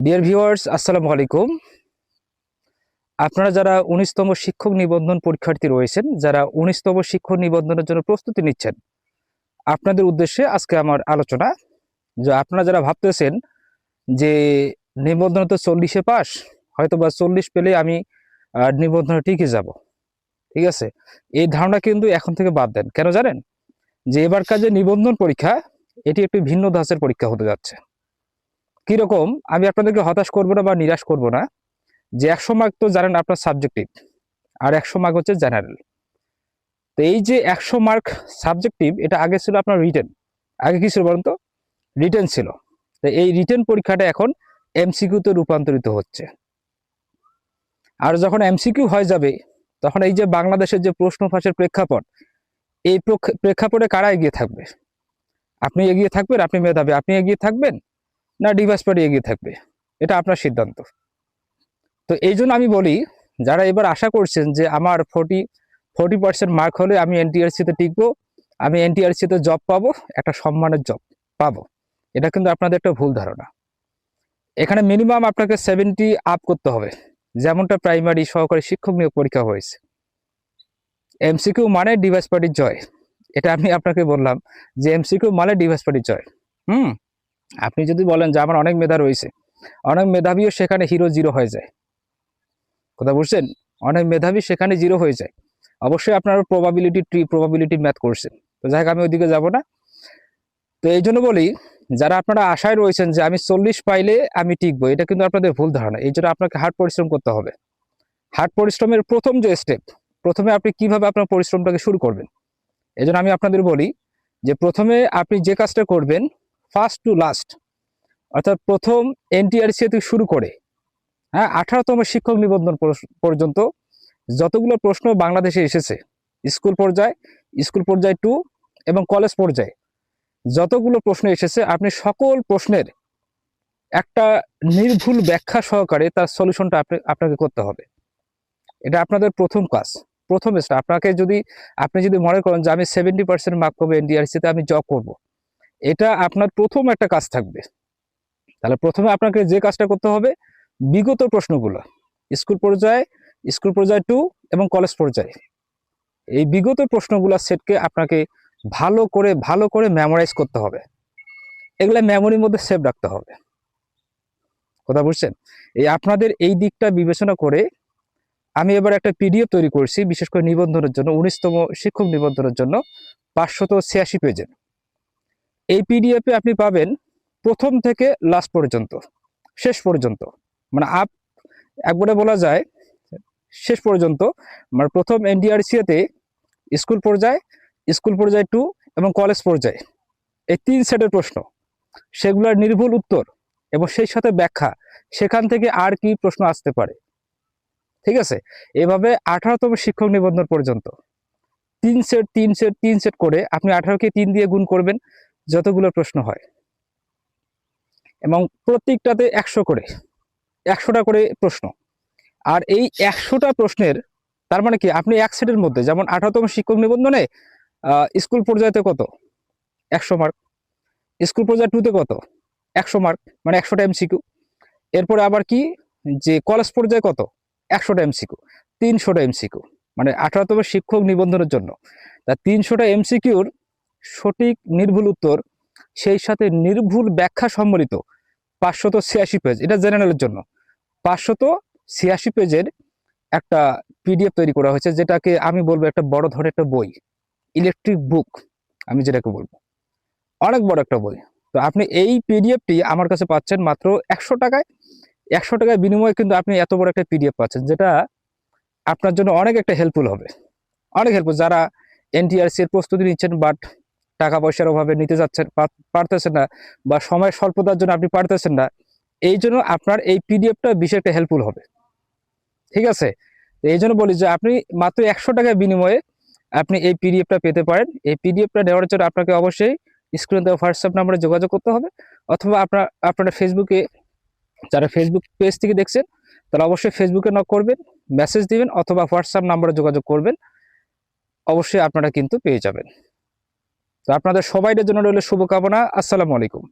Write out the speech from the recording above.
Dear viewers আসসালামু আলাইকুম। আপনারা যারা উনিশতম শিক্ষক নিবন্ধন পরীক্ষার্থী রয়েছেন, যারা উনিশতম শিক্ষক নিবন্ধনের জন্য প্রস্তুতি নিচ্ছেন, আপনাদের উদ্দেশ্যে আজকে আমার আলোচনা। যে আপনারা যারা ভাবতেছেন যে নিবন্ধন তো চল্লিশে পাস হয়তো বা চল্লিশ পেলে আমি নিবন্ধনে টিকে যাব। ঠিক আছে? এই ধারণা কিন্তু এখন থেকে বাদ দেন। কেন জানেন? যে এবারকার যে নিবন্ধন পরীক্ষা, এটি একটি ভিন্ন ধাঁচের পরীক্ষা হতে যাচ্ছে। কীরকম? আমি আপনাদেরকে হতাশ করব না বা নিরাশ করব না। যে একশো মার্ক তো জানেন আপনার সাবজেক্টিভ আর একশো মার্ক হচ্ছে জেনারেল তো এই যে একশো মার্ক সাবজেক্টিভ এটা আগে ছিল আপনার রিটেন আগে কি ছিল বলুন তো? রিটেন ছিল। তো এই রিটেন পরীক্ষাটা এখন এমসিকিউতে রূপান্তরিত হচ্ছে। আর যখন এমসিকিউ হয়ে যাবে, তখন এই যে বাংলাদেশের যে প্রশ্ন ফাঁসের প্রেক্ষাপট, এই প্রক্ষ- প্রেক্ষাপটে কারা এগিয়ে থাকবে? আপনি এগিয়ে থাকবেন, আপনি মেধাবী। আপনি এগিয়ে থাকবেন? না ডিভাইস পার্টি এগিয়ে থাকবে? এটা আপনার সিদ্ধান্ত। তো এই আমি বলি, যারা এবার আশা করছেন যে আমার ফোর্টি ফোর্টি পার্সেন্ট মার্ক হলে আমি এনটিআরসিতে টিকবো, আমি এনটিআরসিতে জব পাবো, একটা সম্মানের জব পাবো। এটা কিন্তু আপনাদের একটা ভুল ধারণা। এখানে মিনিমাম আপনাকে সেভেন্টি আপ করতে হবে, যেমনটা প্রাইমারি সহকারী শিক্ষক নিয়োগ পরীক্ষা হয়েছে। এমসিকিউ মানে ডিভাইস পার্টির জয়। এটা আমি আপনাকে বললাম যে এমসিকিউ মানে ডিভাইস পার্টির জয়। হুম? আপনি যদি বলেন যে আমার অনেক মেধা রয়েছে, অনেক মেধাবীও সেখানে হিরো জিরো হয়ে যায়। কথা বুঝছেন? অনেক মেধাবী সেখানে জিরো হয়ে যায়। অবশ্যই আপনার প্রবাবিলিটি ট্রি প্রবাবিলিটি ম্যাথ করছেন তো যাই আমি ওইদিকে যাব না। তো এই জন্য বলি, যারা আপনারা আশায় রয়েছেন যে আমি চল্লিশ পাইলে আমি টিকবো, এটা কিন্তু আপনাদের ভুল ধারণা। এই জন্য আপনাকে হার্ড পরিশ্রম করতে হবে। হার্ড পরিশ্রমের প্রথম যে স্টেপ প্রথমে আপনি কীভাবে আপনার পরিশ্রমটাকে শুরু করবেন? এই জন্য আমি আপনাদের বলি যে প্রথমে আপনি যে কাজটা করবেন ফার্স্ট টু লাস্ট। অর্থাৎ প্রথম এনটিআরসি থেকে শুরু করে হ্যাঁ আঠারোতম শিক্ষক নিবন্ধন পর্যন্ত যতগুলো প্রশ্ন বাংলাদেশে এসেছে, স্কুল পর্যায়ে স্কুল পর্যায়ে টু এবং কলেজ পর্যায়ে, যতগুলো প্রশ্ন এসেছে, আপনি সকল প্রশ্নের একটা নির্ভুল ব্যাখ্যা সহকারে তার সলিউশনটা আপনি, আপনাকে করতে হবে। এটা আপনাদের প্রথম কাজ, প্রথম স্টেপ আপনাকে যদি, আপনি যদি মনে করেন যে আমি সেভেন্টি পার্সেন্ট মার্ক পাবো এনডিআরসিতে আমি জব করব। এটা আপনার প্রথম একটা কাজ থাকবে। তাহলে প্রথমে আপনাকে যে কাজটা করতে হবে, বিগত প্রশ্নগুলো, স্কুল পর্যায়ে স্কুল পর্যায়ে টু এবং কলেজ পর্যায়ে। এই বিগত প্রশ্নগুলো সেটকে আপনাকে ভালো করে ভালো করে মেমোরাইজ করতে হবে। এগুলা মেমোরির মধ্যে সেভ রাখতে হবে। কথা বুঝছেন? এই আপনাদের এই দিকটা বিবেচনা করে আমি এবার একটা পিডিএফ তৈরি করছি, বিশেষ করে নিবন্ধনের জন্য, উনিশতম শিক্ষক নিবন্ধনের জন্য, পাঁচশত ছিয়াশি পেজের এই পিডিএফে আপনি পাবেন প্রথম থেকে লাস্ট পর্যন্ত, শেষ পর্যন্ত। মানে আপ, একবারে বলা যায় শেষ পর্যন্ত। মানে প্রথম এনডিআরসিতে স্কুল পর্যায়ে স্কুল পর্যায়ে টু এবং কলেজ পর্যায়ে। এই তিন সেটের প্রশ্ন। সেগুলোর নির্ভুল উত্তর এবং সেই সাথে ব্যাখ্যা। সেখান থেকে আর কি প্রশ্ন আসতে পারে। ঠিক আছে? এভাবে আঠারোতম শিক্ষক নিবন্ধন পর্যন্ত। তিন সেট তিন সেট তিন সেট করে আপনি আঠারোকে তিন দিয়ে গুণ করবেন। যতগুলো প্রশ্ন হয়। এবং প্রত্যেকটাতে একশো করে, একশোটা করে প্রশ্ন। আর এই একশোটা প্রশ্নের, তার মানে কি? আপনি এক সেটের মধ্যে, যেমন আঠারোতম শিক্ষক নিবন্ধনে স্কুল পর্যায়েতে কত? একশো মার্ক স্কুল পর্যায়ে টুতে কত? একশো মার্ক মানে একশোটা এমসিকিউ এরপরে আবার কি? যে কলেজ পর্যায়ে কত? একশোটা এমসিকিউ তিনশোটা এমসিকিউ মানে আঠারোতম শিক্ষক নিবন্ধনের জন্য। তা তিনশোটা এমসিকিউর সঠিক নির্ভুল উত্তর, সেই সাথে নির্ভুল ব্যাখ্যা সম্বলিত পাঁচশত ছিয়াশি পেজ এটা জেনারেলের জন্য। পাঁচশত ছিয়াশি পেজের একটা পিডিএফ তৈরি করা হয়েছে, যেটাকে আমি বলব একটা বড় ধরনের একটা বই ইলেকট্রিক বুক আমি যেটাকে বলব। অনেক বড় একটা বই। তো আপনি এই পিডিএফটি আমার কাছে পাচ্ছেন মাত্র একশো টাকায়। একশো টাকার বিনিময়ে কিন্তু আপনি এত বড় একটা পিডিএফ পাচ্ছেন, যেটা আপনার জন্য অনেক একটা হেল্পফুল হবে। অনেক হেল্পফুল যারা এনটিআরসি এর প্রস্তুতি নিচ্ছেন বাট টাকা পয়সার অভাবে নিতে যাচ্ছেন পারতেছেন না বা সময় স্বল্পতার জন্য আপনি পারতেছেন না, এই জন্য আপনার এই পিডিএফটা বিশেষ একটা হেল্পফুল হবে। ঠিক আছে? এই জন্য বলি যে আপনি মাত্র একশো টাকার বিনিময়ে আপনি এই পিডিএফটা পেতে পারেন। এই পিডিএফটা নেওয়ার জন্য আপনাকে অবশ্যই স্ক্রিনে দেওয়া হোয়াটসঅ্যাপ নাম্বারে যোগাযোগ করতে হবে অথবা আপনার, আপনারা ফেসবুকে যারা ফেসবুক পেজ থেকে দেখছেন, তারা অবশ্যই ফেসবুকে নক করবেন মেসেজ দিবেন অথবা হোয়াটসঅ্যাপ নাম্বারে যোগাযোগ করবেন। অবশ্যই আপনারা কিন্তু পেয়ে যাবেন। তো আপনাদের সবাইয়ের জন্য রইল শুভকামনা। আসসালামু আলাইকুম।